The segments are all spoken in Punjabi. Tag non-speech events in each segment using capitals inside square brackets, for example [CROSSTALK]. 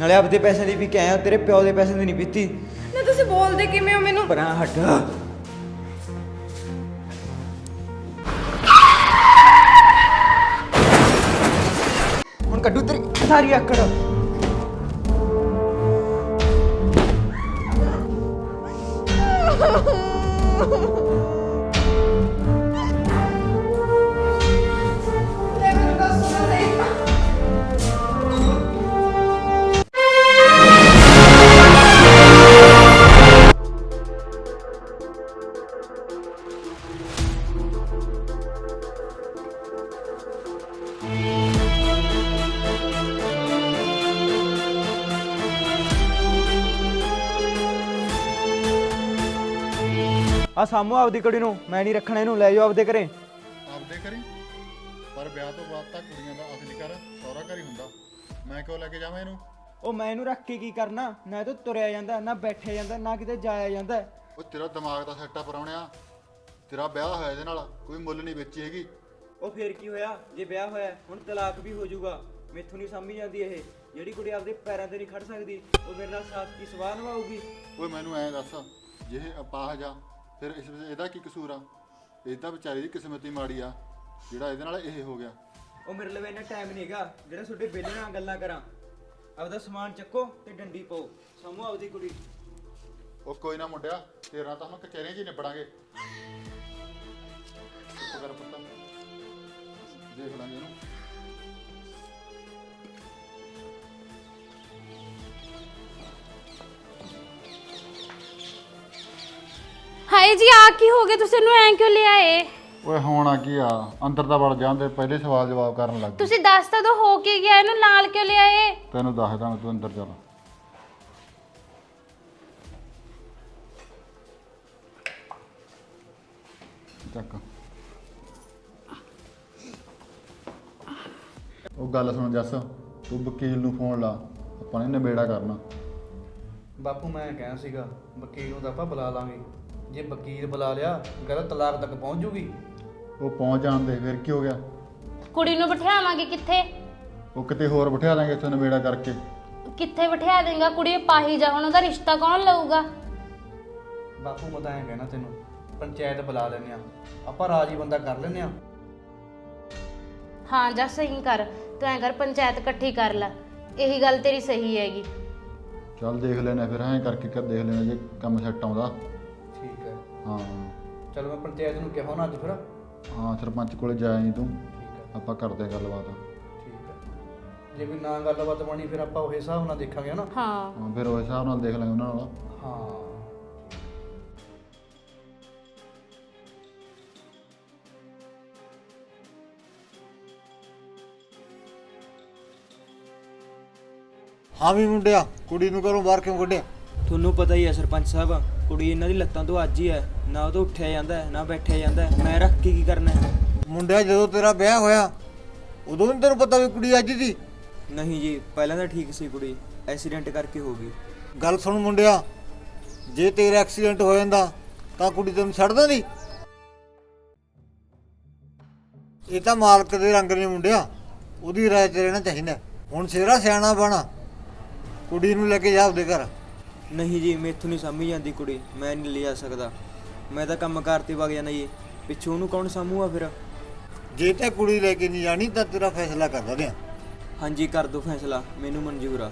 ਨਾਲੇ ਆਪਦੇ ਪੈਸੇ ਦੀ ਵੀ ਕੇ ਆਇਆ ਤੇਰੇ ਪਿਓ ਦੇ ਪੈਸੇ ਦੀ ਨਹੀਂ ਪੀਤੀ। ਨਾ ਤੁਸੀਂ ਬੋਲਦੇ ਕਿਵੇਂ ਹੋ ਮੈਨੂੰ? ਪਰਾਂ ਹਟ। ਹੁਣ ਕੱਢੂ ਤੇਰੀ ਸਾਰੀ ਆਕੜ। ਲੈ [LAUGHS] ਆ ਸਾਮੂ ਆਪਦੀ ਕੁੜੀ ਨੂੰ ਮੈਂ ਨਹੀਂ ਰੱਖਣਾ ਇਹਨੂੰ ਲੈ ਜਾਓ ਆਪਦੇ ਘਰੇ। ਆਪਦੇ ਕਰੀ ਪਰ ਵਿਆਹ ਤੋਂ ਬਾਅਦ ਤਾਂ ਕੁੜੀਆਂ ਦਾ ਅਸਲੀ ਘਰ ਸਹੁਰਾ ਘਰ ਹੀ ਹੁੰਦਾ। ਮੈਂ ਕਿਉਂ ਲੈ ਕੇ ਜਾਵਾਂ ਇਹਨੂੰ? ਉਹ ਮੈਂ ਇਹਨੂੰ ਰੱਖ ਕੇ ਕੀ ਕਰਨਾ? ਨਾ ਇਹ ਤੋਂ ਤੁਰਿਆ ਜਾਂਦਾ ਨਾ ਬੈਠਿਆ ਜਾਂਦਾ ਨਾ ਕਿਤੇ ਜਾਇਆ ਜਾਂਦਾ। ਉਹ ਤੇਰਾ ਦਿਮਾਗ ਦਾ ਸੈੱਟਾ ਪਰਾਉਣਿਆ ਤੇਰਾ ਵਿਆਹ ਹੋਇਆ ਇਹਦੇ ਨਾਲ ਕੋਈ ਮੁੱਲ ਨਹੀਂ ਵੇਚੀ ਹੈਗੀ। ਉਹ ਫੇਰ ਕੀ ਹੋਇਆ? ਜੇ ਵਿਆਹ ਹੋਇਆ ਹੁਣ ਤਲਾਕ ਵੀ ਹੋ ਜਾਊਗਾ। ਮੈਥੋਂ ਨਹੀਂ ਸਮਝ ਜਾਂਦੀ ਇਹ। ਜਿਹੜੀ ਕੁੜੀ ਆਪਦੇ ਪੈਰਾਂ ਤੇ ਨਹੀਂ ਖੜ ਸਕਦੀ ਉਹ ਮੇਰੇ ਨਾਲ ਸਾਥ ਕੀ ਸਵਾਹ ਨਿਭਾਊਗੀ? ਓਏ ਮੈਨੂੰ ਐਂ ਦੱਸ ਜੇ ਇਹ ਅਪਾਹਜ ਆ ਫਿਰ ਇਸ ਵਿੱਚ ਇਹਦਾ ਕੀ ਕਸੂਰ ਆ? ਇਹ ਤਾਂ ਵਿਚਾਰੀ ਦੀ ਕਿਸਮਤ ਹੀ ਮਾੜੀ ਆ ਜਿਹੜਾ ਇਹਦੇ ਨਾਲ ਇਹ ਹੋ ਗਿਆ। ਉਹ ਮੇਰੇ ਲਈ ਇੰਨਾ ਟਾਈਮ ਨਹੀਂ ਹੈਗਾ ਜਿਹੜਾ ਤੁਹਾਡੇ ਬੇਲੇ ਨਾਲ ਗੱਲਾਂ ਕਰਾਂ। ਆਪਦਾ ਸਮਾਨ ਚੱਕੋ ਤੇ ਡੰਡੀ ਪਾਓ। ਸਮੂਹ ਆਪਦੀ ਕੁੜੀ। ਉਹ ਕੋਈ ਨਾ ਮੁੰਡਿਆ ਤੇਰਾ ਤਾਂ ਹੁਣ ਕਚਹਿਰੀਆਂ 'ਚ ਹੀ ਨਿਬੜਾਂਗੇ। ਕਰ ਪੁੱਤ। ਦੇਖ ਲਾਂਗੇ ਇਹਨੂੰ ਹਾਏ ਜੀ ਆ ਕੀ ਹੋ ਗਿਆ? ਤੁਸੀਂ ਇਹਨੂੰ ਐਂ ਕਿਉਂ ਲਿਆਏ ਓਏ ਹੋਣਾ ਕੀ ਆ? ਅੰਦਰ ਤਾਂ ਵੜ ਜਾਂਦੇ ਪਹਿਲੇ ਸਵਾਲ ਜਵਾਬ ਕਰਨ ਲੱਗ ਤੁਸੀਂ ਦੱਸ ਤਾਂ ਦੋ ਹੋ ਕੀ ਗਿਆ? ਇਹਨੂੰ ਨਾਲ ਕਿਉਂ ਲਿਆਏ ਤੈਨੂੰ ਦੱਸਦਾ ਮੈਂ ਤੂੰ ਅੰਦਰ ਚੱਲ। ਚੱਕ। ਉਹ ਗੱਲ ਸੁਣ ਜੱਸ ਤੂੰ ਵਕੀਲ ਨੂੰ ਫੋਨ ਲਾ ਆਪਾਂ ਨੇ ਨਿਬੇੜਾ ਕਰਨਾ। ਬਾਪੂ ਮੈਂ ਕਹਿਣਾ ਸੀਗਾ ਵਕੀਲ ਨੂੰ ਤਾਂ ਆਪਾਂ ਬੁਲਾ ਲਾਂਗੇ। ਜੇ ਵਕੀਲ ਬੁਲਾ ਲਿਆ ਗੱਲ ਤਲਾਕ ਤੱਕ ਪਹੁੰਚ ਜੂਗੀ। ਉਹ ਪਹੁੰਚ ਜਾਂਦੇ ਫਿਰ ਕੀ ਹੋ ਗਿਆ? ਕੁੜੀ ਨੂੰ ਬਿਠਾਵਾਂਗੇ ਕਿੱਥੇ? ਉਹ ਕਿਤੇ ਹੋਰ ਬਿਠਾ ਦਾਂਗੇ ਇੱਥੇ ਨਿਬੇੜਾ ਕਰਕੇ। ਕਿੱਥੇ ਬਿਠਾ ਦੇਗਾ? ਕੁੜੀ ਪਾਹੀ ਜਾ ਹੁਣ ਉਹਦਾ ਰਿਸ਼ਤਾ ਕੌਣ ਲਊਗਾ? ਬਾਪੂ ਮੈਂ ਤਾਂ ਐਂ ਕਹਿਣਾ ਤੈਨੂੰ ਪੰਚਾਇਤ ਬੁਲਾ ਲੈਨੇ ਆ ਆਪਾਂ ਰਾਜੀ ਬੰਦਾ ਕਰ ਲੈਨੇ ਆ ਹਾਂ ਜਾ ਸਹੀ ਕਰ ਤੂੰ ਐਂ ਕਰ ਪੰਚਾਇਤ ਇਕੱਠੀ ਕਰ ਲੈ। ਇਹੀ ਗੱਲ ਤੇਰੀ ਸਹੀ ਹੈਗੀ। ਚੱਲ ਦੇਖ ਲੈਣਾ ਫਿਰ ਐਂ ਕਰਕੇ ਕਰ ਦੇਖ ਲੈਣਾ ਜੇ ਕੰਮ ਸੈੱਟ ਆਉਂਦਾ। ਹੈ। ਚਲ ਮੈਂ ਪੰਚਾਇਤ ਨੂੰ ਕਿਹਾ ਨਾ ਅੱਜ ਫਿਰ। ਹਾਂ ਸਰਪੰਚ ਕੋਲੇ ਜਾਇਆ ਨਹੀਂ ਤੂੰ। ਠੀਕ ਆਪਾਂ ਕਰਦੇ ਹਾਂ ਗੱਲਬਾਤ। ਠੀਕ ਜੇ ਕੋਈ ਨਾ ਗੱਲਬਾਤ ਬਣੀ ਫਿਰ ਆਪਾਂ ਉਹ ਹਿਸਾਬ ਨਾਲ ਦੇਖਾਂਗੇ ਨਾ ਹਾਂ। ਹਾਂ ਫਿਰ ਉਸ ਹਿਸਾਬ ਨਾਲ ਦੇਖ ਲਾਂਗੇ ਉਹਨਾਂ ਨਾਲ। ਹਾਂ। ਹਾਂ ਵੀ ਮੁੰਡਿਆ ਕੁੜੀ ਨੂੰ ਘਰੋਂ ਬਾਹਰ ਕਿਉਂ ਕੱਢਿਆ? ਤੁਹਾਨੂੰ ਪਤਾ ਹੀ ਹੈ ਸਰਪੰਚ ਸਾਹਿਬ ਕੁੜੀ ਇਹਨਾਂ ਦੀ ਲੱਤਾਂ ਤੋਂ ਅੱਜ ਹੀ ਹੈ। ਨਾ ਉਹ ਤੋਂ ਉੱਠਿਆ ਜਾਂਦਾ ਹੈ, ਨਾ ਬੈਠਿਆ ਜਾਂਦਾ ਹੈ। ਮੈਂ ਰੱਖ ਕੇ ਕੀ ਕਰਨਾ ਹੈ? ਮੁੰਡਿਆ ਜਦੋਂ ਤੇਰਾ ਵਿਆਹ ਹੋਇਆ ਉਦੋਂ ਨਹੀਂ ਤੈਨੂੰ ਪਤਾ ਵੀ ਕੁੜੀ ਅੱਜ ਦੀ? ਨਹੀਂ ਜੀ ਪਹਿਲਾਂ ਤਾਂ ਠੀਕ ਸੀ ਕੁੜੀ। ਐਕਸੀਡੈਂਟ ਕਰਕੇ ਹੋ ਗਈ। ਗੱਲ ਸੁਣ ਮੁੰਡਿਆ ਜੇ ਤੇਰਾ ਐਕਸੀਡੈਂਟ ਹੋ ਜਾਂਦਾ ਤਾਂ ਕੁੜੀ ਤੈਨੂੰ ਛੱਡ ਦਿੰਦੀ ਇਹ ਤਾਂ ਮਾਲਕ ਦੇ ਰੰਗ ਨੇ ਮੁੰਡਿਆ ਉਹਦੀ ਰਾਏ ਤੇ ਰਹਿਣਾ ਚਾਹੀਦਾ ਹੁਣ ਸੇਰਾ ਸਿਆਣਾ ਬਣਾ ਕੁੜੀ ਨੂੰ ਲੈ ਕੇ ਜਾ ਆਪਦੇ ਘਰ। ਨਹੀਂ ਜੀ ਮੈਥੋਂ ਨਹੀਂ ਸਮਝ ਜਾਂਦੀ ਕੁੜੀ ਮੈਂ ਨਹੀਂ ਲਿਆ ਸਕਦਾ। ਮੈਂ ਤਾਂ ਕੰਮ ਕਾਰ ਤੇ ਵਗ ਜਾਣਾ ਜੀ। ਪਿੱਛੋਂ ਉਹਨੂੰ ਕੌਣ ਸਾਂਭੂਗਾ ਫਿਰ? ਜੇ ਤੇ ਕੁੜੀ ਲੈ ਕੇ ਨਹੀਂ ਜਾਣੀ ਤਾਂ ਤੇਰਾ ਫੈਸਲਾ ਕਰ ਦਿਆਂ ਹਾਂਜੀ ਕਰ ਦੋ ਫੈਸਲਾ ਮੈਨੂੰ ਮਨਜ਼ੂਰ ਆ।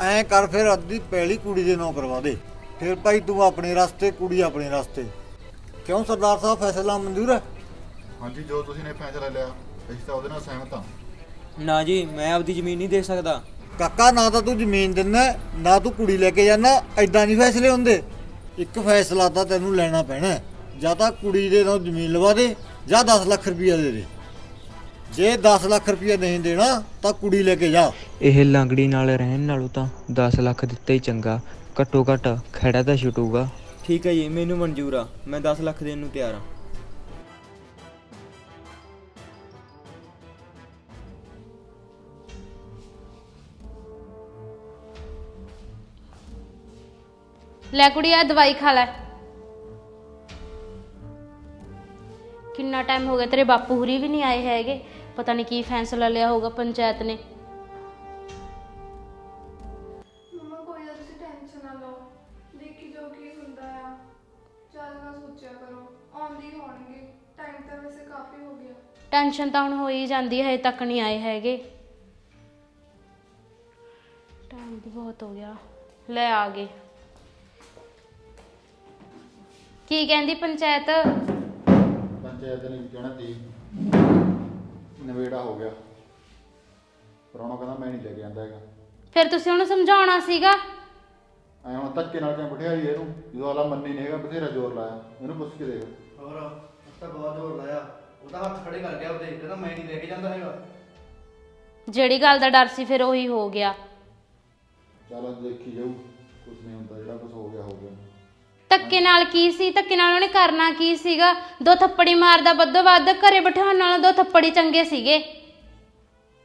ਐਂ ਕਰ ਫਿਰ ਅੱਧੀ ਪਹਿਲੀ ਕੁੜੀ ਦੇ ਨਾਂ ਕਰਵਾ ਦੇ। ਫਿਰ ਭਾਈ ਤੂੰ ਆਪਣੇ ਰਸਤੇ ਕੁੜੀ ਆਪਣੇ ਰਸਤੇ। ਕਿਉਂ ਸਰਦਾਰ ਸਾਹਿਬ ਫੈਸਲਾ ਮਨਜ਼ੂਰ ਹੈ ਹਾਂਜੀ ਜੋ ਤੁਸੀਂ ਨੇ ਫੈਸਲਾ ਲਿਆ ਅਸੀਂ ਤਾਂ ਉਹਦੇ ਨਾਲ ਸਹਿਮਤ ਹਾਂ। ਨਾ ਜੀ ਮੈਂ ਆਪਦੀ ਜ਼ਮੀਨ ਨਹੀਂ ਦੇ ਸਕਦਾ। ਕਾਕਾ ਨਾ ਤਾਂ ਤੂੰ ਜ਼ਮੀਨ ਦਿੰਦਾ ਨਾ ਤੂੰ ਕੁੜੀ ਲੈ ਕੇ ਜਾਣਾ ਐਦਾਂ ਨਹੀਂ ਫੈਸਲੇ ਹੁੰਦੇ। ਇੱਕ ਫੈਸਲਾ ਤਾਂ ਤੈਨੂੰ ਲੈਣਾ ਪੈਣਾ। ਜਾਂ ਤਾਂ ਕੁੜੀ ਦੇ ਨਾਲ ਜ਼ਮੀਨ ਲਵਾ ਦੇ ਜਾਂ 10 ਲੱਖ ਰੁਪਈਆ ਦੇ ਦੇ। ਜੇ 10 ਲੱਖ ਰੁਪਈਆ ਨਹੀਂ ਦੇਣਾ ਤਾਂ ਕੁੜੀ ਲੈ ਕੇ ਜਾ। ਇਹ ਲੰਗੜੀ ਨਾਲ ਰਹਿਣ ਨਾਲੋਂ ਤਾਂ 10 ਲੱਖ ਦਿੱਤਾ ਹੀ ਚੰਗਾ। ਘੱਟੋ ਘੱਟ ਖੜਾ ਤਾਂ ਛੁੱਟੂਗਾ। ਠੀਕ ਹੈ ਜੀ ਮੈਨੂੰ ਮਨਜ਼ੂਰ ਆ। ਮੈਂ 10 ਲੱਖ ਦੇਣ ਨੂੰ ਤਿਆਰ ਆ। ਲੈ ਕੁੜੀ ਆ ਦਵਾਈ ਖਾ ਲੈ। ਕਿੰਨਾ ਟਾਈਮ ਹੋ ਗਿਆ ਤੇਰੇ ਬਾਪੂ ਹੁਰੀ ਵੀ ਨਹੀਂ ਆਏ ਹੈਗੇ। ਪਤਾ ਨਹੀਂ ਕੀ ਫੈਸਲਾ ਲਿਆ ਹੋਊਗਾ ਪੰਚਾਇਤ ਨੇ। ਟੈਨਸ਼ਨ ਨਾ ਲਓ। ਦੇਖੀ ਜੋ ਕੀ ਹੁੰਦਾ ਆ। ਚੱਲ ਨਾ ਸੋਚਿਆ ਕਰੋ ਆਉਂਦੇ ਹੀ ਹੋਣਗੇ। ਟਾਈਮ ਤਾਂ ਵੈਸੇ ਕਾਫੀ ਹੋ ਗਿਆ। ਟੈਨਸ਼ਨ ਤਾਂ ਹੁਣ ਹੋ ਹੀ ਜਾਂਦੀ ਹੈ ਹਜੇ ਤੱਕ ਨਹੀਂ ਆਏ ਹੈਗੇ। ਟਾਈਮ ਬਹੁਤ ਹੋ ਗਿਆ। ਲੈ ਆ ਗਏ। ਕੀ ਕਹਿੰਦੀ ਪੰਚਾਇਤ? ਪੰਚਾਇਤ ਨੇ ਕਹਿਣਾ ਤੀ ਨਵੇੜਾ ਹੋ ਗਿਆ। ਪਰੋਣਾ ਕਹਿੰਦਾ ਮੈਂ ਨਹੀਂ ਲੈ ਕੇ ਆਂਦਾ ਹੈਗਾ। ਫਿਰ ਤੁਸੀਂ ਉਹਨੂੰ ਸਮਝਾਉਣਾ ਸੀਗਾ? ਐ ਹੁਣ ਧੱਕੇ ਨਾਲ ਕਿਉਂ ਬਿਠਾਈ ਇਹਨੂੰ? ਜਦੋਂ ਆਲਾ ਮੰਨੀ ਨਹੀਂ ਹੈਗਾ ਬਥੇਰਾ ਜ਼ੋਰ ਲਾਇਆ। ਇਹਨੂੰ ਪੁੱਛ ਕੇ ਦੇਖ। ਹੋਰ ਉਸ ਤਾਂ ਬਹੁਤ ਜ਼ੋਰ ਲਾਇਆ। ਉਹਦਾ ਹੱਥ ਖੜੇ ਕਰ ਗਿਆ ਉਹਦੇ। ਕਹਿੰਦਾ ਮੈਂ ਨਹੀਂ ਲੈ ਕੇ ਜਾਂਦਾ ਹੈਗਾ। ਜਿਹੜੀ ਗੱਲ ਦਾ ਡਰ ਸੀ ਫਿਰ ਉਹੀ ਹੋ ਗਿਆ। ਚੱਲ ਦੇਖੀ ਜਾਊ। ਕੁਝ ਨਹੀਂ ਹੁੰਦਾ ਜਿਹੜਾ ਕੁਝ ਹੋ ਗਿਆ ਹੋ ਗਿਆ। ਧੱਕੇ ਨਾਲ ਕੀ ਸੀ? ਧੱਕੇ ਨਾਲ ਉਹਨੇ ਕਰਨਾ ਕੀ ਸੀਗਾ? ਦੋ ਥੱਪੜੀ ਮਾਰਦਾ ਵੱਧੋ ਵੱਧ ਘਰੇ ਬਿਠਾਉਣ ਨਾਲੋਂ ਦੋ ਥੱਪੜੀ ਚੰਗੇ ਸੀਗੇ।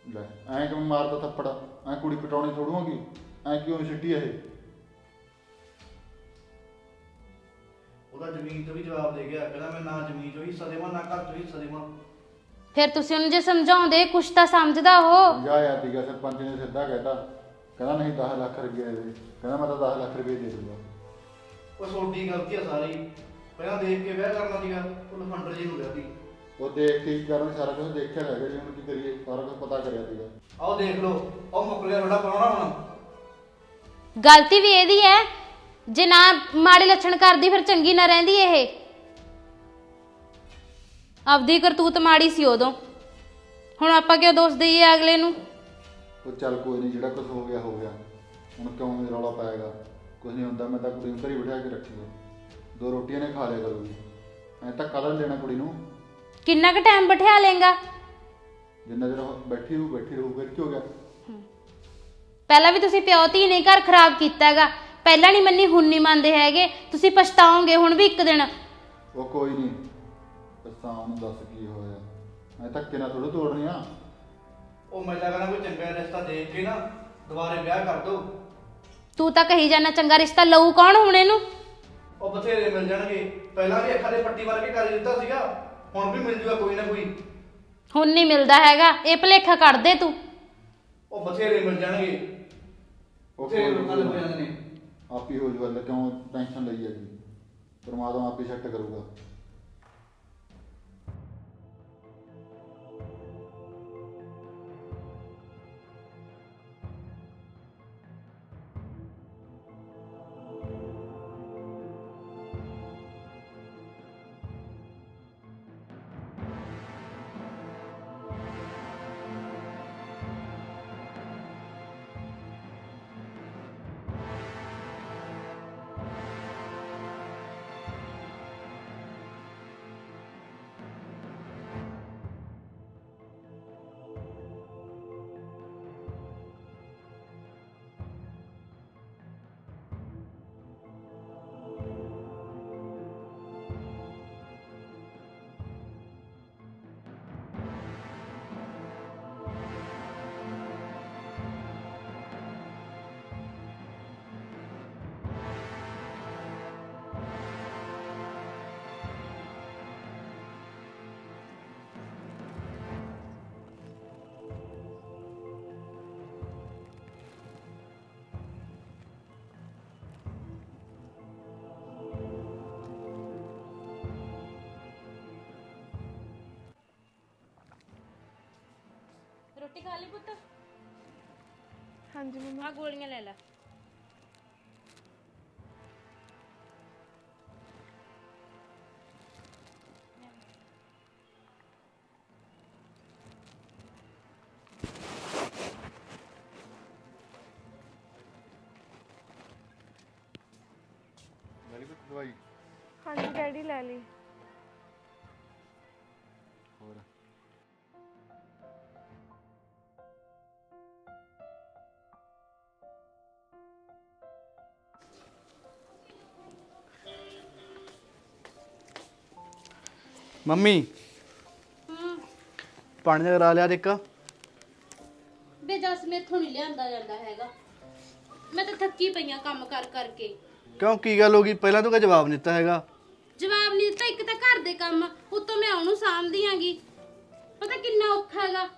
ਲੈ ਐਂ ਕਿਵੇਂ ਮਾਰਦਾ ਥੱਪੜ? ਐਂ ਕੁੜੀ ਪਟਾਉਣੀ ਥੋੜੂਗੀ ਐਂ ਕਿਉਂ ਛੱਡੀ ਇਹ? ਉਹਦਾ ਜ਼ਮੀਨ ਤੋਂ ਵੀ ਜਵਾਬ ਦੇ ਗਿਆ। ਕਹਿੰਦਾ ਮੈਂ ਨਾ ਜ਼ਮੀਨ ਚੋਂ ਹਿੱਸਾ ਦੇਵਾਂ ਨਾ ਘਰ ਚੋਂ ਹਿੱਸਾ ਦੇਵਾਂ। ਫਿਰ ਤੁਸੀਂ ਉਹਨੂੰ ਜੇ ਸਮਝਾਉਂਦੇ ਕੁਛ ਤਾਂ ਸਮਝਦਾ ਉਹ। ਸਮਝਾਇਆ ਸੀਗਾ ਸਰਪੰਚ ਨੇ ਸਿੱਧਾ ਕਹਿਤਾ। ਕਹਿੰਦਾ ਨਹੀਂ 10 ਲੱਖ ਰੁਪਏ ਦੇ ਦੇ ਕਹਿੰਦਾ ਮੈਂ ਤਾਂ 10 ਲੱਖ ਰੁਪਏ ਦੇ ਦੂੰਗਾ। ਉਹ ਛੋਟੀ ਗਲਤੀ ਆ ਸਾਰੀ। ਪਹਿਲਾਂ ਦੇਖ ਕੇ ਵਿਆਹ ਕਰਨਾ ਸੀਗਾ ਉਹ ਲਫੰਡਰ ਜੀ ਨੂੰ ਵਿਆਹਦੀ ਉਹ ਦੇਖ ਕੇ ਕੀ ਕਰਨ ਸਾਰਾ ਕੁਝ ਦੇਖਿਆ ਹੈਗਾ ਜੀ ਹੁਣ ਕੀ ਕਰੀਏ ਸਾਰਾ ਕੁਝ ਪਤਾ ਕਰਿਆ ਸੀਗਾ। ਆਓ ਦੇਖ ਲਓ ਉਹ ਮੁੱਕ ਗਿਆ ਤੁਹਾਡਾ ਪਰੋਣਾ ਹੁਣ। ਗਲਤੀ ਵੀ ਇਹਦੀ ਹੈ ਜੇ ਨਾ ਮਾੜੇ ਲੱਛਣ ਕਰਦੀ ਫਿਰ ਚੰਗੀ ਨਾ ਰਹਿੰਦੀ ਇਹ। ਆਪਦੀ ਕਰਤੂਤ ਮਾੜੀ ਸੀ ਉਦੋਂ। ਹੁਣ ਆਪਾਂ ਕਿਉਂ ਦੋਸ਼ ਦਈਏ ਅਗਲੇ ਨੂੰ? ਉਹ ਚੱਲ ਕੋਈ ਨਹੀਂ ਜਿਹੜਾ ਕੁਝ ਹੋ ਗਿਆ ਹੋ ਗਿਆ। ਹੁਣ ਕਿਉਂ ਰੌਲਾ ਪਾਏਗਾ? ਕੁਝ ਨਹੀਂ ਹੁੰਦਾ ਮੈਂ ਤਾਂ ਕੁੜੀ ਨੂੰ ਘਰੀ ਬਿਠਾ ਕੇ ਰੱਖੂਗਾ ਦੋ ਰੋਟੀਆਂ ਨੇ ਖਾ ਲਿਆ ਕਰੂਗੀ। ਐਂ ਤਾਂ ਕਦਰ ਦੇਣਾ ਕੁੜੀ ਨੂੰ। ਕਿੰਨਾ ਕੁ ਟਾਈਮ ਬਿਠਾ ਲੇਗਾ ਜਿੰਨਾ ਚਿਰ ਉਹ ਬੈਠੀ ਰਹੂ ਬੈਠੀ ਰਹੂ ਫਿਰ ਕੀ ਹੋ ਗਿਆ? ਪਹਿਲਾਂ ਵੀ ਤੁਸੀਂ ਪਿਓ ਧੀ ਨੇ ਘਰ ਖਰਾਬ ਕੀਤਾ ਹੈਗਾ ਪਹਿਲਾਂ ਨਹੀਂ ਮੰਨੀ ਹੁਣ ਨਹੀਂ ਮੰਨਦੇ ਹੈਗੇ। ਤੁਸੀਂ ਪਛਤਾਓਗੇ ਹੁਣ ਵੀ ਇੱਕ ਦਿਨ। ਉਹ ਕੋਈ ਨਹੀਂ ਪਛਤਾਉਣ ਨੂੰ ਦੱਸ ਕੀ ਹੋਇਆ। ਐ ਧੱਕੇ ਨਾਲ ਥੋੜ੍ਹਾ ਤੋੜਨੀ ਆ। ਉਹ ਮੈਂ ਤਾਂ ਕਹਿੰਦਾ ਕੋਈ ਚੰਗਾ ਰਿਸ਼ਤਾ ਦੇਖ ਕੇ ਨਾ ਦੁਬਾਰੇ ਵਿਆਹ ਕਰ ਦੋ। ਤੂੰ ਤਾਂ ਕਹੀ ਜਾਣਾ ਚੰਗਾ ਰਿਸ਼ਤਾ ਲਊ ਕੌਣ ਹੁਣ ਇਹਨੂੰ? ਉਹ ਬਥੇਰੇ ਮਿਲ ਜਾਣਗੇ। ਪਹਿਲਾਂ ਵੀ ਅੱਖਾਂ ਦੇ ਪੱਟੀ ਕੇ ਕਰ ਦਿੱਤਾ ਸੀਗਾ ਹੁਣ ਵੀ ਮਿਲ ਜੂਗਾ ਕੋਈ ਨਾ ਕੋਈ। ਹੁਣ ਨਹੀਂ ਮਿਲਦਾ ਹੈਗਾ ਇਹ ਭਲੇਖਾ ਕੱਢ ਦੇ ਤੂੰ। ਉਹ ਬਥੇਰੇ ਮਿਲ ਜਾਣਗੇ। ਉਹ ਬਥੇਰੇ ਲੋਕਾਂ ਦੇ ਹੋ ਜਾਂਦੇ ਨੇ। ਆਪ ਹੀ ਜੂਗਾ ਕਿਉਂ ਟੈਨਸ਼ਨ ਲਈ ਹੈਗੀ ਪਰਮਾਤਮਾ ਆਪੇ ਸੈੱਟ ਕਰੂਗਾ। ਰੋਟੀ ਖਾ ਲਈ ਪੁੱਤ? ਹਾਂਜੀ ਮੰਮਾ। ਆ ਗੋਲੀਆਂ ਲੈ ਲੈ। ਗੁੱਡ ਦਵਾਈ? ਹਾਂਜੀ ਡੈਡੀ ਲੈ ਲਈ। ਮੰਮੀ। ਪਾਣੀ ਦਾ ਕਰਾ ਲਿਆ ਇੱਕ। ਬੇ ਜਸ ਮੇਥੋਂ ਨਹੀਂ ਲਿਆਂਦਾ ਜਾਂਦਾ ਹੈਗਾ। ਮੈਂ ਤਾਂ ਥੱਕੀ ਪਈਆਂ ਕੰਮ ਕਰ ਕਰਕੇ। ਕਿਉਂ? ਕੀ ਗੱਲ ਹੋ ਗਈ? ਪਹਿਲਾਂ ਤੂੰ ਕਾ ਜਵਾਬ ਨਹੀਂ ਦਿੱਤਾ ਹੈਗਾ? ਜਵਾਬ ਨਹੀਂ ਦਿੱਤਾ ਇੱਕ ਤਾਂ ਘਰ ਦੇ ਕੰਮ। ਉੱਤੋਂ ਮੈਂ ਉਹਨੂੰ ਸਾਂਭਦੀ ਆਂਗੀ। ਪਤਾ ਕਿੰਨਾ ਔਖਾ ਹੈਗਾ।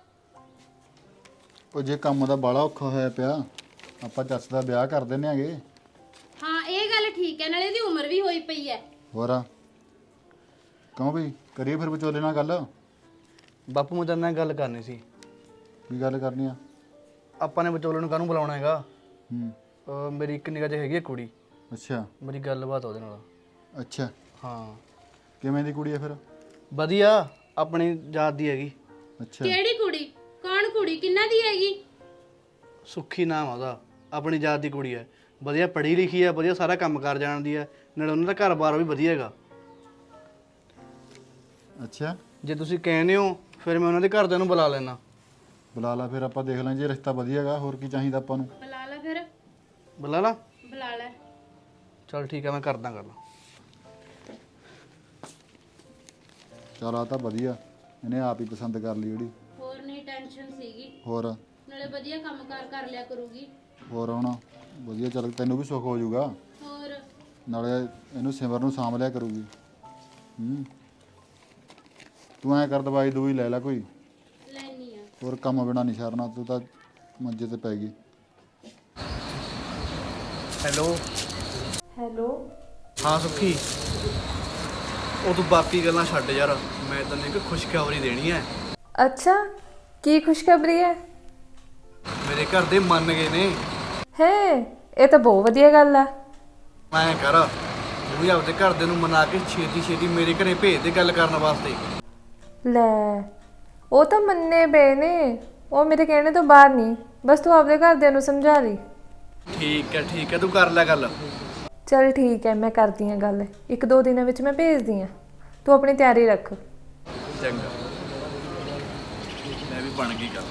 ਉਹ ਜੇ ਕੰਮ ਦਾ ਬਾਲਾ ਔਖਾ ਹੋਇਆ ਪਿਆ ਆਪਾਂ ਜੱਸ ਦਾ ਵਿਆਹ ਕਰ ਦਿੰਨੇ ਆਂਗੇ। ਠੀਕ ਹੈ ਨਾਲੇ ਇਹਦੀ ਉਮਰ ਵੀ ਹੋਈ ਪਈ ਹੈ। ਹੋਰ ਆ? ਕਿਉਂ ਵੀ ਕਰੀਏ ਫਿਰ ਵਿਚੋਲੇ ਨਾਲ ਗੱਲ? ਬਾਪੂ ਮੈਂ ਤੇਰੇ ਨਾਲ ਗੱਲ ਕਰਨੀ ਸੀ। ਕੀ ਗੱਲ ਕਰਨੀ ਆ? ਆਪਾਂ ਨੇ ਵਿਚੋਲੇ ਨੂੰ ਕਾਹਨੂੰ ਬੁਲਾਉਣਾ ਹੈਗਾ? ਹੂੰ। ਅਹ ਮੇਰੀ ਇੱਕ ਨਿਗਾਹ 'ਚ ਹੈਗੀ ਹੈ ਕੁੜੀ। ਅੱਛਾ। ਮੇਰੀ ਗੱਲਬਾਤ ਉਹਦੇ ਨਾਲ। ਅੱਛਾ। ਹਾਂ। ਕਿਵੇਂ ਦੀ ਕੁੜੀ ਆ ਫਿਰ? ਵਧੀਆ। ਆਪਣੀ ਜਾਤ ਦੀ ਹੈਗੀ। ਅੱਛਾ। ਕਿਹੜੀ ਕੁੜੀ? ਕੌਣ ਕੁੜੀ? ਕਿੰਨਾ ਦੀ ਹੈਗੀ? ਸੁੱਖੀ ਨਾਮ ਆ ਉਹਦਾ। ਆਪਣੀ ਜਾਤ ਦੀ ਕੁੜੀ ਹੈ। ਵਧੀਆ ਪੜ੍ਹੀ ਲਿਖੀ ਹੈ ਵਧੀਆ ਸਾਰਾ ਕੰਮ ਕਰ ਜਾਣਦੀ ਹੈ। ਨਾਲੇ ਉਹਨਾਂ ਦਾ ਘਰ-ਬਾਰ ਵੀ ਵਧੀਆ ਹੈਗਾ। ਅੱਛਾ। ਜੇ ਤੁਸੀਂ ਕਹਿੰਦੇ ਹੋ ਫਿਰ ਮੈਂ ਉਹਨਾਂ ਦੇ ਘਰਦਿਆਂ ਨੂੰ ਬੁਲਾ ਲੈਣਾ ਬੁਲਾ ਲਾ ਫਿਰ ਆਪਾਂ ਦੇਖ ਲਾਂ ਜੇ ਰਿਸ਼ਤਾ ਵਧੀਆ ਹੈਗਾ ਹੋਰ ਕੀ ਚਾਹੀਦਾ ਆਪਾਂ ਨੂੰ? ਬੁਲਾ ਲੈ ਫਿਰ। ਬੁਲਾ ਲਾ। ਬੁਲਾ ਲੈ। ਚਲ ਠੀਕ ਹੈ ਮੈਂ ਕਰਦਾ ਗੱਲ। ਚਲ ਆ ਤਾਂ ਵਧੀਆ ਇਹਨੇ ਆਪ ਹੀ ਪਸੰਦ ਕਰ ਲਈ ਜਿਹੜੀ। ਹੋਰ ਨਹੀਂ ਟੈਨਸ਼ਨ ਸੀਗੀ। ਹੋਰ? ਨਾਲੇ ਵਧੀਆ ਕੰਮਕਾਰ ਕਰ ਲਿਆ ਕਰੂਗੀ। ਹੋਰ ਹੁਣ? ਵਧੀਆ ਚੱਲ ਤੈਨੂੰ ਵੀ ਸੁੱਖ ਹੋ ਜਾਊਗਾ। ਹੋਰ? ਨਾਲੇ ਇਹਨੂੰ ਸਿਮਰ ਨੂੰ ਸਾਂਭ ਲਿਆ ਕਰੂਗੀ। ਹੂੰ। ਤੂੰ ਐ ਕਰ ਦਵਾਈ ਦੂਈ ਲੈ ਲੈ ਕੋਈ। ਲੈਣੀ ਆ। ਹੋਰ ਕੰਮ ਬਿਨਾ ਨਹੀਂ ਸਰਨਾ ਤੂੰ ਤਾਂ ਮੰਜੇ ਤੇ ਪੈ ਗਈ। ਹੈਲੋ। ਹੈਲੋ। ਹਾਂ ਸੁੱਖੀ। ਉਹ ਤੂੰ ਬਾਕੀ ਗੱਲਾਂ ਛੱਡ ਯਾਰ ਮੈਂ ਤੈਨੂੰ ਇੱਕ ਖੁਸ਼ਖਬਰੀ ਦੇਣੀ ਹੈ ਅੱਛਾ ਕੀ ਖੁਸ਼ਖਬਰੀ ਹੈ ਮੇਰੇ ਘਰ ਦੇ ਮੰਨ ਗਏ ਨੇ। ਹੈ ਇਹ ਤਾਂ ਬਹੁਤ ਵਧੀਆ ਗੱਲ ਆ। ਮੈਂ ਕਰ ਤੂੰ ਵੀ ਆਪਦੇ ਘਰ ਦੇ ਨੂੰ ਮਨਾ ਕੇ ਛੇਤੀ ਛੇਤੀ ਮੇਰੇ ਘਰੇ ਭੇਜ ਦੇ ਗੱਲ ਕਰਨ ਵਾਸਤੇ। ਲੈ ਉਹ ਤਾਂ ਮੰਨੇ ਪਏ ਨੇ। ਉਹ ਮੇਰੇ ਕਹਿਣੇ ਤੋਂ ਬਾਹਰ ਨਹੀਂ। ਬਸ ਤੂੰ ਆਪਦੇ ਘਰਦਿਆਂ ਨੂੰ ਸਮਝਾ ਲਈ। ਠੀਕ ਹੈ ਠੀਕ ਹੈ ਤੂੰ ਕਰ ਲੈ ਗੱਲ। ਚਲ ਠੀਕ ਹੈ ਮੈਂ ਕਰਦੀ ਹਾਂ ਗੱਲ। ਇੱਕ ਦੋ ਦਿਨਾਂ ਵਿੱਚ ਮੈਂ ਭੇਜਦੀ ਹਾਂ। ਤੂੰ ਆਪਣੀ ਤਿਆਰੀ ਰੱਖ। ਚੰਗਾ। ਮੈਂ ਵੀ ਬਣ ਗਈ ਗੱਲ।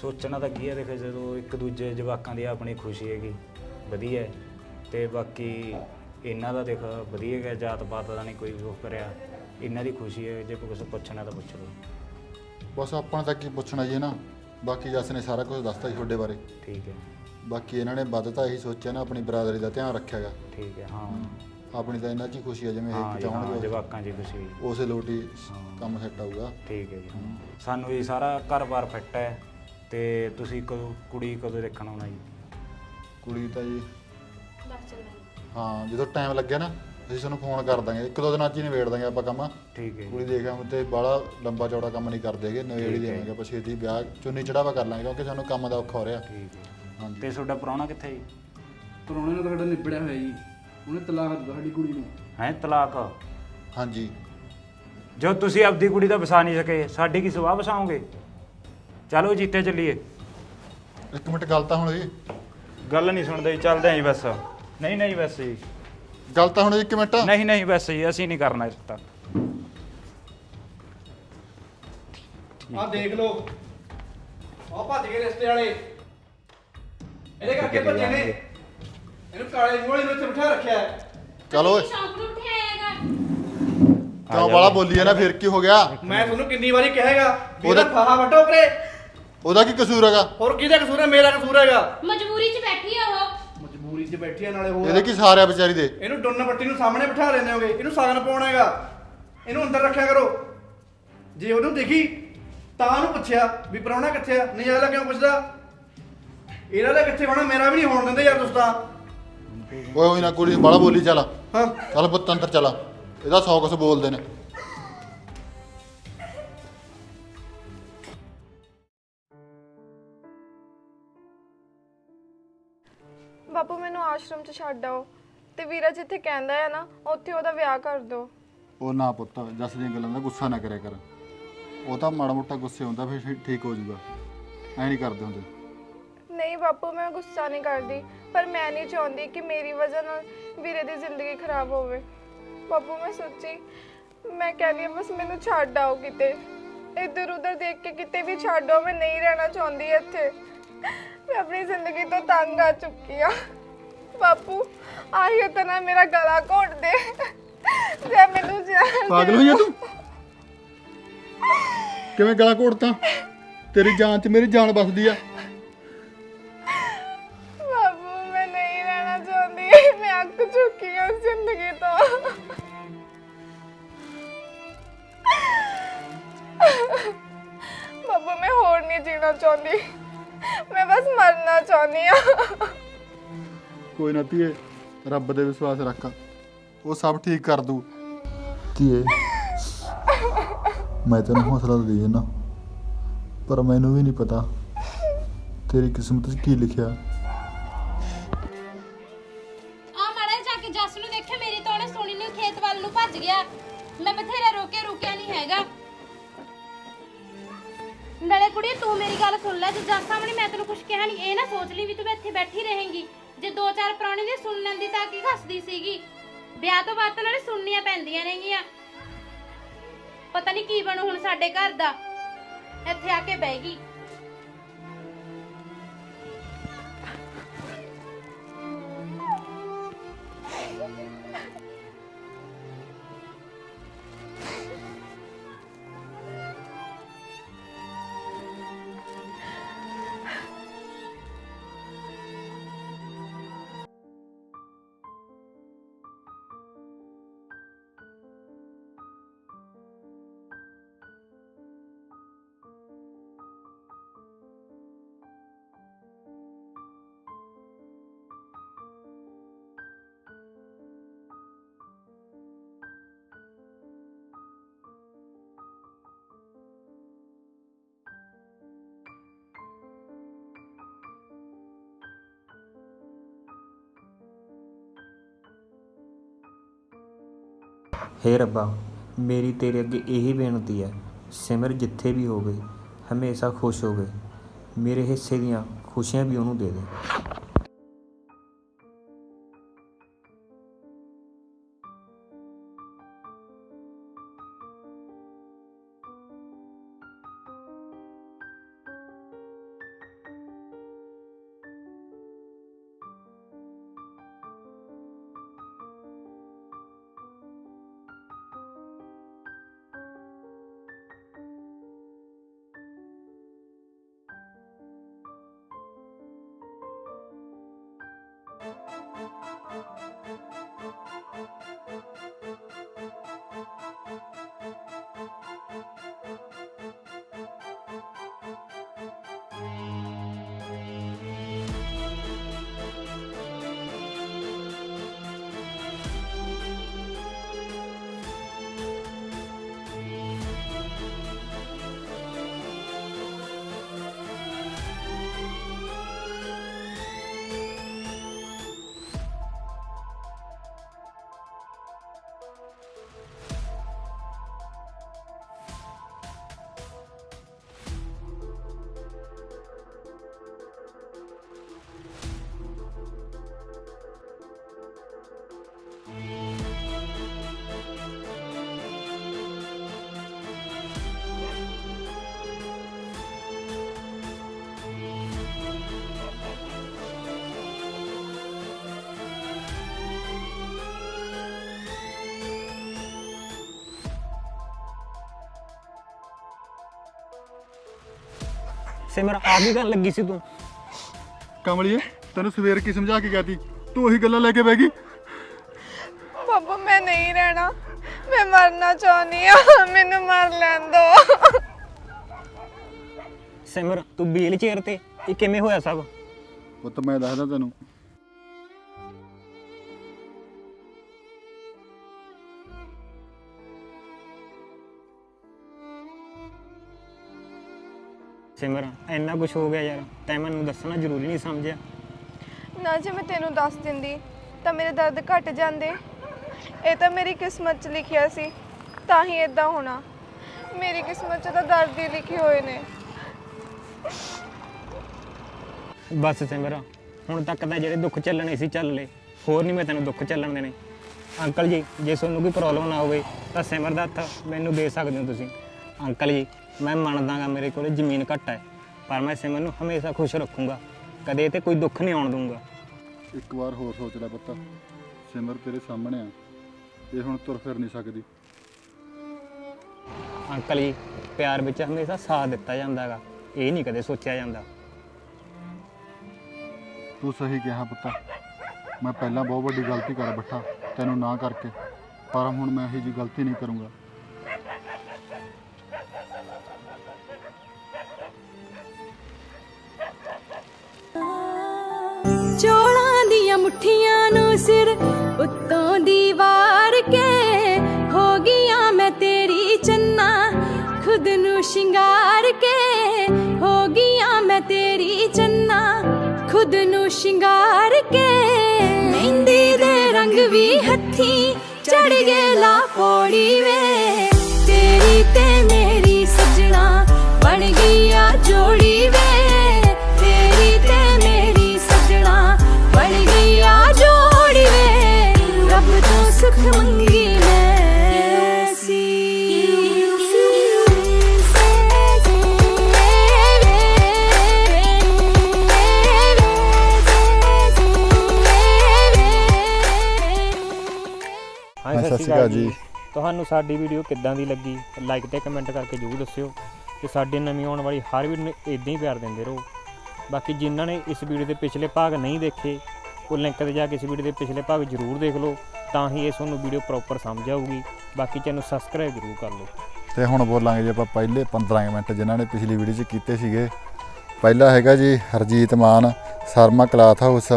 ਸੋਚਣਾ ਤਾਂ ਕੀ ਹੈ ਦੇਖੋ ਜਦੋਂ ਇੱਕ ਦੂਜੇ ਜਵਾਕਾਂ ਦੀ ਆਪਣੀ ਖੁਸ਼ੀ ਹੈਗੀ ਵਧੀਆ ਹੈ। ਤੇ ਬਾਕੀ ਇਹਨਾਂ ਦਾ ਦੇਖ ਵਧੀਆ ਹੈ ਜਾਤ ਪਾਤ ਦਾ ਨਹੀਂ ਕੋਈ ਉਹ ਕਰਿਆ। ਇਹਨਾਂ ਦੀ ਖੁਸ਼ੀ ਹੈ ਜੇ ਕੋਈ ਪੁੱਛਣਾ ਤਾਂ ਪੁੱਛ ਲਓ। ਬਸ ਆਪਾਂ ਤਾਂ ਕੀ ਪੁੱਛਣਾ ਜੀ ਨਾ ਬਾਕੀ ਜੱਸ ਨੇ ਸਾਰਾ ਕੁਝ ਦੱਸਤਾ ਜੀ ਤੁਹਾਡੇ ਬਾਰੇ। ਠੀਕ ਹੈ। ਬਾਕੀ ਇਹਨਾਂ ਨੇ ਵੱਧ ਤਾਂ ਇਹੀ ਸੋਚਿਆ ਨਾ ਆਪਣੀ ਬਰਾਦਰੀ ਦਾ ਧਿਆਨ ਰੱਖਿਆਗਾ ਠੀਕ ਹੈ ਹਾਂ। ਆਪਣੀ ਤਾਂ ਇਹਨਾਂ 'ਚ ਹੀ ਖੁਸ਼ੀ ਹੈ ਜਿਵੇਂ ਹਾਂ ਇਹ ਜੀ, ਹਾਂ ਚਾਹਣਗੇ ਜਵਾਕਾਂ ਦੀ ਖੁਸ਼ੀ। ਉਸੇ ਲੋਟੀ ਕੰਮ ਸੈੱਟ ਆਊਗਾ। ਠੀਕ ਹੈ ਜੀ। ਸਾਨੂੰ ਇਹ ਸਾਰਾ ਘਰ-ਬਾਰ ਫਿੱਟ ਹੈ। ਤੇ ਤੁਸੀਂ ਕਦੋਂ ਕੁੜੀ ਕਦੋਂ ਦੇਖਣ ਆਉਣਾ ਜੀ? ਕੁੜੀ ਤਾਂ ਜੀ ਹਾਂ ਜਦੋਂ ਟਾਈਮ ਲੱਗਿਆ ਨਾ ਅਸੀਂ ਤੁਹਾਨੂੰ ਫੋਨ ਕਰ ਦਾਂਗੇ। ਇੱਕ ਦੋ ਦਿਨਾਂ 'ਚ ਹੀ ਨਿਬੇੜ ਦਾਂਗੇ ਆਪਾਂ ਕੰਮ। ਠੀਕ ਹੈ ਜੀ। ਕੁੜੀ ਦੇਖਾਂ ਤੇ ਬਾਹਲਾ ਲੰਬਾ ਚੌੜਾ ਕੰਮ ਨਹੀਂ ਕਰਦੇ ਹੈਗੇ ਨਵੇੜ ਹੀ ਦੇਵਾਂਗੇ ਆਪਾਂ ਛੇਤੀ ਵਿਆਹ ਚੁੰਨੀ ਚੜਾਵਾ ਕਰ ਲਾਂਗੇ ਕਿਉਂਕਿ ਸਾਨੂੰ ਕੰਮ ਦਾ ਔਖਾ ਹੋ ਰਿਹਾ। ਠੀਕ ਹੈ। ਹਾਂਜੀ। ਤੇ ਤੁਹਾਡਾ ਪ੍ਰਾਹੁਣਾ ਕਿੱਥੇ ਜੀ? ਪਰੋਣੇ ਨਾਲ ਤਾਂ ਸਾਡਾ ਨਿਬੜਿਆ ਹੋਇਆ ਜੀ। ਉਹਨੇ ਤਲਾਕ ਦਿੱਤਾ ਸਾਡੀ ਕੁੜੀ ਨੂੰ। ਹੈ ਤਲਾਕ? ਹਾਂਜੀ। ਜੋ ਤੁਸੀਂ ਆਪਦੀ ਕੁੜੀ ਦਾ ਵਸਾ ਨਹੀਂ ਸਕੇ ਸਾਡੀ ਕੀ ਸੁਭਾਅ ਵਸਾਓਗੇ? ਚਲੋ ਜੀਤੇ ਚੱਲੀਏ। ਇੱਕ ਮਿੰਟ ਗੱਲ ਤਾਂ ਹੁਣ ਜੀ ਗੱਲ ਨਹੀਂ ਸੁਣਦੇ ਜੀ, ਚੱਲਦੇ ਆਂ ਜੀ ਬਸ। ਨਹੀਂ ਨਹੀਂ ਬਸ ਜੀ। ਗੱਲ ਤਾਂ ਹੁਣ ਜੀ ਇੱਕ ਮਿੰਟ। ਨਹੀਂ ਨਹੀਂ ਬਸ ਜੀ ਅਸੀਂ ਨਹੀਂ ਕਰਨਾ ਰਿਸ਼ਤਾ ਆਹ ਦੇਖ ਲਓ। ਆਹ ਭੱਜ ਗਏ ਰਿਸ਼ਤੇ ਵਾਲੇ। ਇਹਦੇ ਕਰਕੇ ਭੱਜੇ ਨੇ। ਇਹਨੂੰ ਕਾਲੇ ਮੂਹਰੇ ਨੂੰ ਇੱਥੇ ਬਿਠਾ ਰੱਖਿਆ ਹੈ। ਚਲੋ ਓਏ, ਸ਼ੌਂਕ ਨੂੰ ਉਠਾਏਗਾ ਕਿਉਂ ਬਾਲਾ ਬੋਲੀ ਹੈ ਨਾ ਫਿਰ ਕੀ ਹੋ ਗਿਆ? ਮੈਂ ਤੁਹਾਨੂੰ ਕਿੰਨੀ ਵਾਰੀ ਕਹੇਗਾ ਵੀ ਉਹਦਾ- ਇਹਦਾ ਫਾਹਾ ਵੱਟੋ ਕਰੇ ਉਹਦਾ ਕੀ ਕਸੂਰ ਹੈਗਾ? ਹੋਰ ਕਿਹਦਾ ਕਸੂਰ ਹੈ? ਮੇਰਾ ਕਸੂਰ ਹੈਗਾ। ਮਜਬੂਰੀ 'ਚ ਬੈਠੀ ਆ ਉਹ। ਮਜਬੂਰੀ 'ਚ ਬੈਠੀ ਆ ਨਾਲੇ ਹੋਰ। ਇਹਦੇ ਕੀ ਸਾਰਿਆ ਵਿਚਾਰੀ ਦੇ? ਇਹਨੂੰ ਡੁੰਨ ਪੱਟੀ ਨੂੰ ਸਾਹਮਣੇ ਬਿਠਾ ਲੈਂਦੇ ਹੋਗੇ। ਇਹਨੂੰ ਸਾਗਨ ਪਾਉਣਾ ਹੈਗਾ। ਇਹਨੂੰ ਅੰਦਰ ਰੱਖਿਆ ਕਰੋ। ਜੇ ਉਹਨੂੰ ਦੇਖੀ ਤਾਂ ਉਹਨੂੰ ਪੁੱਛਿਆ ਵੀ ਪ੍ਰਾਹੁਣਾ ਕਿੱਥੇ ਆ? ਨਹੀਂ ਅਗਲਾ ਕਿਉਂ ਪੁੱਛਦਾ? ਇਹਦਾ ਤਾਂ ਕਿੱਥੇ ਹੋਣਾ? ਮੇਰਾ ਵੀ ਨਹੀਂ ਹੋਣ ਦਿੰਦੇ ਯਾਰ ਤੁਸੀਂ ਤਾਂ ਓਏ ਹੋਈ ਨਾ ਕੁੜੀ ਬਾਲਾ ਬੋਲੀ ਚੱਲ। ਹਾਂ। ਚੱਲ ਪੁੱਤ ਅੰਦਰ ਚੱਲ। ਇਹਦਾ ਸੌ ਕੁਛ ਬੋਲਦੇ ਨੇ। ਬਾਪੂ ਮੈਨੂੰ ਆਸ਼ਰਮ 'ਚ ਛੱਡ ਆਓ। ਤੇ ਵੀਰਾ ਜਿੱਥੇ ਕਹਿੰਦਾ ਹੈ ਨਾ ਉੱਥੇ ਉਹਦਾ ਵਿਆਹ ਕਰ ਦਿਓ। ਉਹ ਨਾ ਪੁੱਤ ਜੱਸ ਦੀਆਂ ਗੱਲਾਂ ਦਾ ਗੁੱਸਾ ਨਾ ਕਰਿਆ ਕਰ। ਉਹ ਤਾਂ ਮਾੜਾ ਮੋਟਾ ਗੁੱਸੇ ਹੁੰਦਾ ਫਿਰ ਠੀਕ- ਠੀਕ ਹੋ ਜਾਊਗਾ। ਐ ਨਹੀਂ ਕਰਦੇ ਹੁੰਦੇ। ਨਹੀਂ ਬਾਪੂ ਮੈਂ ਗੁੱਸਾ ਨਹੀਂ ਕਰਦੀ ਪਰ ਮੈਂ ਨਹੀਂ ਚਾਹੁੰਦੀ ਕਿ ਮੇਰੀ ਵਜ੍ਹਾ ਨਾਲ ਵੀਰੇ ਦੀ ਜ਼ਿੰਦਗੀ ਖਰਾਬ ਹੋਵੇ। ਬਾਪੂ ਮੈਂ ਸੱਚੀ ਮੈਂ ਕਹਿੰਦੀ ਹਾਂ ਬਸ ਮੈਨੂੰ ਛੱਡ ਆਓ ਕਿਤੇ। ਇੱਧਰ ਉੱਧਰ ਦੇਖ ਕੇ ਕਿਤੇ ਵੀ ਛੱਡੋ ਮੈਂ ਨਹੀਂ ਰਹਿਣਾ ਚਾਹੁੰਦੀ ਇੱਥੇ। ਮੈਂ ਆਪਣੀ ਜ਼ਿੰਦਗੀ ਤੋਂ ਤੰਗ ਆ ਚੁੱਕੀ ਆ ਬਾਪੂ ਆਇਓ ਤਾਂ ਨਾ ਮੇਰਾ ਗਲਾ ਘੋਟ ਦੇ ਲੈ ਮੈਨੂੰ ਜਾਣ ਪਾਗਲ ਹੋਈ ਆ ਤੂੰ ਕਿਵੇਂ ਗਲਾ ਘੋੜਤਾ ਤੇਰੀ ਜਾਨ 'ਚ ਮੇਰੀ ਜਾਨ ਬਸਦੀ ਆ ਧੀਏ ਰੱਬ ਦੇ ਵਿਸ਼ਵਾਸ ਰੱਖ। ਉਹ ਸਭ ਠੀਕ ਕਰ ਦੂ। ਧੀਏ ਮੈਂ ਤੈਨੂੰ ਹੌਸਲਾ ਦੇ ਦੇਣਾ ਪਰ ਮੈਨੂੰ ਵੀ ਨਹੀਂ ਪਤਾ ਤੇਰੀ ਕਿਸਮਤ 'ਚ ਕੀ ਲਿਖਿਆ। ਆ ਮਾੜਾ ਜਾ ਕੇ ਜੱਸ ਨੂੰ ਦੇਖਿਆ ਮੇਰੀ ਤਾਂ ਉਹਨੇ ਸੁਣੀ ਨਹੀਂ ਖੇਤ ਵੱਲ ਨੂੰ ਭੱਜ ਗਿਆ। ਮੈਂ ਬਥੇਰਾ ਰੋਕਿਆ ਰੁਕਿਆ ਨਹੀਂ ਹੈਗਾ। ਨਾਲੇ ਕੁੜੀ ਤੂੰ ਮੇਰੀ ਗੱਲ ਸੁਣ ਲੈ ਜੇ ਜੱਸ ਸਾਹਮਣੇ ਮੈਂ ਤੈਨੂੰ ਕੁਝ ਕਿਹਾ ਨਹੀਂ ਇਹ ਨਾ ਸੋਚ ਲਈ ਵੀ ਤੂੰ ਇੱਥੇ ਬੈਠੀ ਰਹੇਂਗੀ। ਜੇ ਦੋ ਚਾਰ ਪ੍ਰਾਣੀ ਦੀ ਸੁਣ ਲੈਂਦੀ ਤਾਂ ਕੀ ਖਸਦੀ ਸੀਗੀ? ਵਿਆਹ ਤੋਂ ਬਾਅਦ ਤਾਂ ਨਾਲੇ ਸੁਣਨੀਆਂ ਪੈਂਦੀਆਂ ਨੇਗੀਆਂ। ਪਤਾ ਨਹੀਂ ਕੀ ਬਣੂ ਹੁਣ ਸਾਡੇ ਘਰ ਦਾ। ਇੱਥੇ ਆ ਕੇ ਬਹਿ ਗਈ। ਹੇ ਰੱਬਾ, ਮੇਰੀ ਤੇਰੇ ਅੱਗੇ ਇਹੀ ਬੇਨਤੀ ਹੈ, ਸਿਮਰ ਜਿੱਥੇ ਵੀ ਹੋਵੇ, ਹਮੇਸ਼ਾ ਖੁਸ਼ ਹੋਵੇ, ਮੇਰੇ ਹਿੱਸੇ ਦੀਆਂ ਖੁਸ਼ੀਆਂ ਵੀ ਉਹਨੂੰ ਦੇ ਦੇ। ਸਿਮਰ ਆ ਕੀ ਕਰਨ ਲੱਗੀ ਸੀ ਤੂੰ। ਕਮਲੀਏ ਤੈਨੂੰ ਸਵੇਰ ਕੀ ਸਮਝਾ ਕੇ ਗਈ ਤੂੰ ਉਹੀ ਗੱਲਾਂ ਲੈ ਕੇ ਬਹਿ ਗਈ? ਬਾਬੂ ਮੈਂ ਨਹੀਂ ਰਹਿਣਾ। ਮੈਂ ਮਰਨਾ ਚਾਹੁੰਦੀ ਹਾਂ ਮੈਨੂੰ ਮਰ ਲੈਣ ਦੋ। ਸਿਮਰ ਤੂੰ ਵੀਲ ਚੇਅਰ ਤੇ ਇਹ ਕਿਵੇਂ ਹੋਇਆ ਸਭ? ਪੁੱਤ ਮੈਂ ਦੱਸਦਾ ਤੈਨੂੰ। ਸਿਮਰ ਇੰਨਾ ਕੁਝ ਹੋ ਗਿਆ ਯਾਰ ਤੈਂ ਮੈਨੂੰ ਦੱਸਣਾ ਜ਼ਰੂਰੀ ਨਹੀਂ ਸਮਝਿਆ। ਨਾ ਜੇ ਮੈਂ ਤੈਨੂੰ ਦੱਸ ਦਿੰਦੀ ਤਾਂ ਮੇਰੇ ਦਰਦ ਘਟ ਜਾਂਦੇ। ਇਹ ਤਾਂ ਮੇਰੀ ਕਿਸਮਤ 'ਚ ਲਿਖਿਆ ਸੀ ਤਾਂ ਹੀ ਇਦਾਂ ਹੋਣਾ। ਮੇਰੀ ਕਿਸਮਤ 'ਚ ਤਾਂ ਦਰਦ ਹੀ ਲਿਖੇ ਹੋਏ ਨੇ। ਬਸ ਸਿਮਰ ਹੁਣ ਤੱਕ ਤਾਂ ਜਿਹੜੇ ਦੁੱਖ ਚੱਲਣੇ ਸੀ ਚੱਲ ਲਏ ਹੋਰ ਨਹੀਂ ਮੈਂ ਤੈਨੂੰ ਦੁੱਖ ਚੱਲਣ ਦੇਣੇ। ਅੰਕਲ ਜੀ ਜੇ ਤੁਹਾਨੂੰ ਕੋਈ ਪ੍ਰੋਬਲਮ ਨਾ ਹੋਵੇ ਤਾਂ ਸਿਮਰ ਦਾ ਹੱਥ ਮੈਨੂੰ ਦੇ ਸਕਦੇ ਹੋ ਤੁਸੀਂ। ਅੰਕਲ ਜੀ ਮੈਂ ਮੰਨਦਾਗਾ ਮੇਰੇ ਕੋਲ ਜ਼ਮੀਨ ਘੱਟ ਹੈ ਪਰ ਮੈਂ ਸਿਮਰ ਨੂੰ ਹਮੇਸ਼ਾ ਖੁਸ਼ ਰੱਖੂੰਗਾ ਕਦੇ ਇਹ ਤੇ ਕੋਈ ਦੁੱਖ ਨਹੀਂ ਆਉਣ ਦੂੰਗਾ ਇੱਕ ਵਾਰ ਹੋਰ ਸੋਚ ਲੈ ਪੁੱਤ ਸਿਮਰ ਤੇਰੇ ਸਾਹਮਣੇ ਆ ਇਹ ਹੁਣ ਤੁਰ ਫਿਰ ਨਹੀਂ ਸਕਦੀ। ਅੰਕਲ ਜੀ ਪਿਆਰ ਵਿੱਚ ਹਮੇਸ਼ਾ ਸਾਥ ਦਿੱਤਾ ਜਾਂਦਾ ਹੈਗਾ ਇਹ ਨਹੀਂ ਕਦੇ ਸੋਚਿਆ ਜਾਂਦਾ। ਤੂੰ ਸਹੀ ਕਿਹਾ ਪੁੱਤ ਮੈਂ ਪਹਿਲਾਂ ਬਹੁਤ ਵੱਡੀ ਗਲਤੀ ਕਰ ਬੈਠਾ ਤੈਨੂੰ ਨਾ ਕਰਕੇ ਪਰ ਹੁਣ ਮੈਂ ਇਹੋ ਜੀ ਗਲਤੀ ਨਹੀਂ ਕਰੂੰਗਾ। ਚੋਲਾਂ ਦੀਆਂ ਮੁੱਠੀਆਂ ਨੂੰ ਸਿਰ ਉੱਤੋਂ ਦੀ ਵਾਰ ਕੇ ਹੋ ਗਈਆਂ ਮੈਂ ਤੇਰੀ ਚੰਨਾ, ਖੁਦ ਨੂੰ ਸ਼ਿੰਗਾਰ ਕੇ ਹੋ ਗਈਆਂ ਮੈਂ ਤੇਰੀ ਚੰਨਾ, ਖੁਦ ਨੂੰ ਸ਼ਿੰਗਾਰ ਕੇ। ਮਹਿੰਦੀ ਦੇ ਰੰਗ ਵੀ ਹੱਥੀ ਚੜ ਗਏ ਲਾ ਪੌੜੀ ਵੇ। ਸਤਿ ਸ਼੍ਰੀ ਅਕਾਲ ਜੀ। ਤੁਹਾਨੂੰ ਸਾਡੀ ਵੀਡੀਓ ਕਿੱਦਾਂ ਦੀ ਲੱਗੀ? ਲਾਈਕ ਤੇ ਕਮੈਂਟ ਕਰਕੇ ਜਰੂਰ ਦੱਸਿਓ ਤੇ ਸਾਡੇ ਨਵੀਂ ਆਉਣ ਵਾਲੀ ਹਰ ਵੀਡੀਓ ਨੂੰ ਇਦਾਂ ਹੀ ਪਿਆਰ ਦਿੰਦੇ ਰਹੋ। ਬਾਕੀ ਜਿਨ੍ਹਾਂ ਨੇ ਇਸ ਵੀਡੀਓ ਦੇ ਪਿਛਲੇ ਭਾਗ ਨਹੀਂ ਦੇਖੇ ਉਹ ਲਿੰਕ ਤੇ ਜਾ ਕੇ ਇਸ ਵੀਡੀਓ ਦੇ ਪਿਛਲੇ ਭਾਗ ਜਰੂਰ ਦੇਖ ਲਓ ਤਾਂ ਹੀ ਇਹ ਤੁਹਾਨੂੰ ਵੀਡੀਓ ਪ੍ਰੋਪਰ ਸਮਝ ਆਊਗੀ। ਬਾਕੀ ਚੈਨਲ ਸਬਸਕ੍ਰਾਈਬ ਜਰੂਰ ਕਰ ਲਓ। ਤੇ ਹੁਣ ਬੋਲਾਂਗੇ ਜੀ ਆਪਾਂ ਪਹਿਲੇ 15 ਕੁ ਮਿੰਟ ਜਿਨ੍ਹਾਂ ਨੇ ਪਿਛਲੀ ਵੀਡੀਓ 'ਚ ਕੀਤੇ ਸੀਗੇ। ਪਹਿਲਾ ਹੈਗਾ ਜੀ Harjeet Mann Sharma cloth house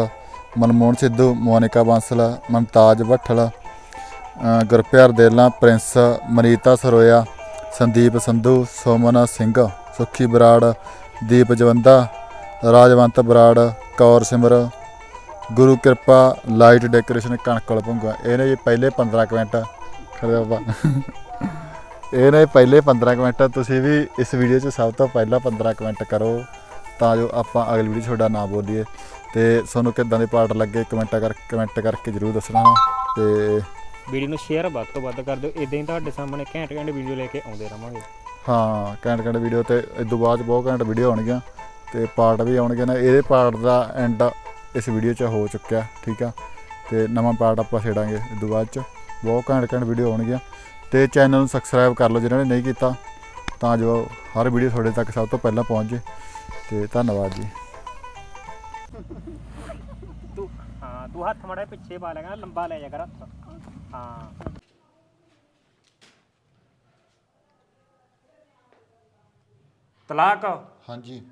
Manmohan Sidhu Monica Bansal Mumtaz Bhathal Gurpyar Dela, Prince Manita Saroya, Sandeep Sandhu, Soman Singh, Sukhi Brar, Deep Jawanda, Rajwant Brar, Kaur Simar, Guru Kirpa, light decoration ਕਣਕਲ Bhunga. ਇਹਨੇ ਜੀ ਪਹਿਲੇ 15 ਕੁ ਮਿੰਟ ਖੜੇ ਇਹ ਨੇ ਪਹਿਲੇ 15 ਕਮੈਂਟ ਤੁਸੀਂ ਵੀ ਇਸ ਵੀਡੀਓ 'ਚ ਸਭ ਤੋਂ ਪਹਿਲਾਂ 15 ਕਮੈਂਟ ਕਰੋ, ਤਾਂ ਜੋ ਆਪਾਂ ਅਗਲੀ ਵੀਡੀਓ ਤੁਹਾਡਾ ਨਾ ਬੋਲੀਏ। ਤੇ ਤੁਹਾਨੂੰ ਕਿੱਦਾਂ ਦੇ ਪਾਰਟ ਲੱਗੇ, ਕਮੈਂਟਾਂ ਕਰ, ਕਮੈਂਟ ਕਰਕੇ ਜਰੂਰ ਦੱਸਣਾ। ਤੇ ਵੀਡੀਓ ਨੂੰ ਸ਼ੇਅਰ ਵੱਧ ਤੋਂ ਵੱਧ ਕਰ ਦਿਓ। ਇਦਾਂ ਹੀ ਤੁਹਾਡੇ ਸਾਹਮਣੇ ਘੈਂਟ ਘੈਂਟ ਵੀਡੀਓ ਲੈ ਕੇ ਆਉਂਦੇ ਰਵਾਂਗੇ ਹਾਂ ਕੈਂਟ ਕੈਂਟ ਵੀਡੀਓ ਤੇ ਇਸ ਤੋਂ ਬਾਅਦ 'ਚ ਬਹੁਤ ਘੈਂਟ ਵੀਡੀਓ ਆਉਣਗੀਆਂ ਤੇ ਪਾਰਟ ਵੀ ਆਉਣਗੇ ਨਾ। ਇਹਦੇ ਪਾਰਟ ਦਾ ਐਂਡ ਇਸ ਵੀਡੀਓ 'ਚ ਹੋ ਚੁੱਕਿਆ ਠੀਕ ਆ? ਤੇ ਨਵਾਂ ਪਾਰਟ ਆਪਾਂ ਛੇੜਾਂਗੇ ਇਸ ਤੋਂ ਬਾਅਦ 'ਚ। ਬਹੁਤ ਘੈਂਟ ਘੈਂਟ ਵੀਡੀਓ ਆਉਣਗੀਆਂ। ਤੇ ਚੈਨਲ ਨੂੰ ਸਬਸਕ੍ਰਾਈਬ ਕਰ ਲਓ ਜਿਨ੍ਹਾਂ ਨੇ ਨਹੀਂ ਕੀਤਾ ਤਾਂ ਜੋ ਹਰ ਵੀਡੀਓ ਤੁਹਾਡੇ ਤੱਕ ਸਭ ਤੋਂ ਪਹਿਲਾਂ ਪਹੁੰਚ। ਜੇ ਤੇ ਧੰਨਵਾਦ ਜੀ। ਤੂੰ ਹਾਂ ਤੂੰ ਹੱਥ ਮੜਾ ਪਿੱਛੇ ਪਾ ਲੈਗਾ ਲੰਬਾ ਲੈ ਜਾ ਕਰ ਹੱਥ। ਹਾਂ। ਤਲਾਕ? ਹਾਂਜੀ।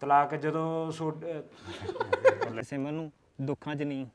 ਤਲਾਕ ਜਦੋਂ ਸੋਡ- ਸਿਮਰ ਨੂੰ ਦੁੱਖਾਂ 'ਚ ਨਹੀਂ।